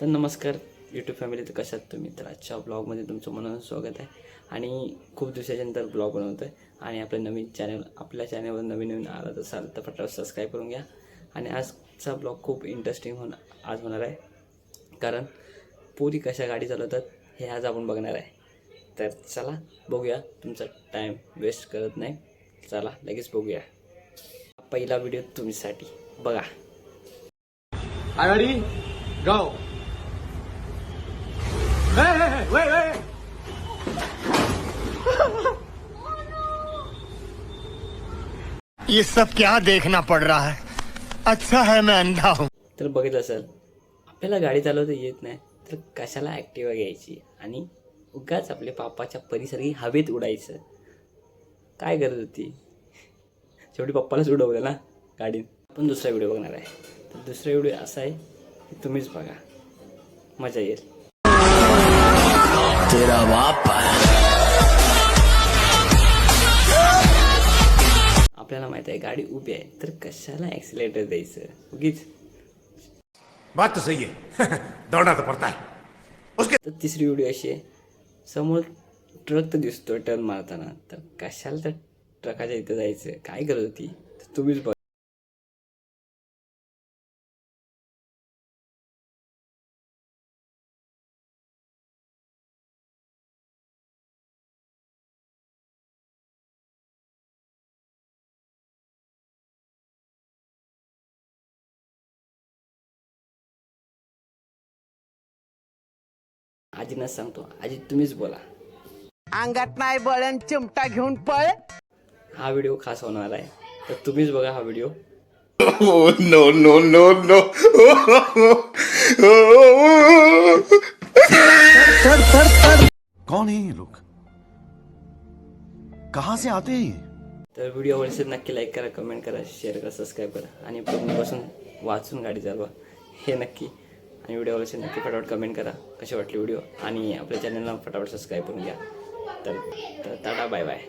तर नमस्कार YouTube family तर कशात तुम्ही? तर आजच्या ब्लॉगमध्ये तुमचं मनानं स्वागत आहे. आणि खूप दिवसाच्यानंतर ब्लॉग बनवतो आहे आणि आपलं नवीन चॅनल आपल्या चॅनलवर नवीन नवीन आलं असाल तर फटाफट सबस्क्राईब करून घ्या. आणि आजचा ब्लॉग खूप इंटरेस्टिंग होणार आज होणार आहे. कारण पुरी कशा गाडी चालवतात हे आज आपण बघणार आहे. तर चला बघूया. तुमचा टाईम वेस्ट करत नाही. चला लगेच बघूया. पहिला व्हिडिओ तुमच्यासाठी. बघा. आघाडी गाव. ये सब क्या देखना पड़ रहा है? अच्छा है मैं अंधा हूँ। तर बघितलं असेल आपल्याला गाडी चालवता येत नाही तर कशाला ॲक्टिवा घ्यायची? आणि उगाच आपल्या पापाच्या परिसरी हवेत उडायचं. काय गरज होती? शेवटी पप्पालाच उडवलं ना गाडीत. आपण दुसरा व्हिडिओ बघणार आहे. तर दुसरा व्हिडिओ असा आहे की तुम्हीच बघा. मजा येईल. आपल्याला माहीत आहे गाडी उभी आहे. तर कशाला ॲक्सिलेटर द्यायचं? उगीच. बात सही है दौड़ना तो पड़ता है तर तिसरी व्हिडिओ अशी आहे. समोर ट्रक तर दिसतोय टर्न मारताना. तर कशाला त्या ट्रकाच्या इथं जायचं? काय गरज होती? तर तुम्हीच बघ. आजींना सांगतो आजी तुम्हीच बोला. अंगात नाही बळण चिमटा घेऊन पळ. हा व्हिडिओ खास होणार आहे तर तुम्हीच बघा हा video. No no no no कौन है ये लोग? कहां से आते हैं ये? तर व्हिडिओ आवडले नक्की लाईक करा कमेंट करा शेअर करा सबस्क्राईब करा. आणि बसून वाचून गाडी चालवा. हे नक्की. आणि व्हिडिओ आवडले नक्की फटाफट कमेंट करा. कसे वाटली व्हिडिओ आणि आपल्या चॅनलला फटाफट सबस्क्राईब करून घ्या. तर तर टाटा बाय बाय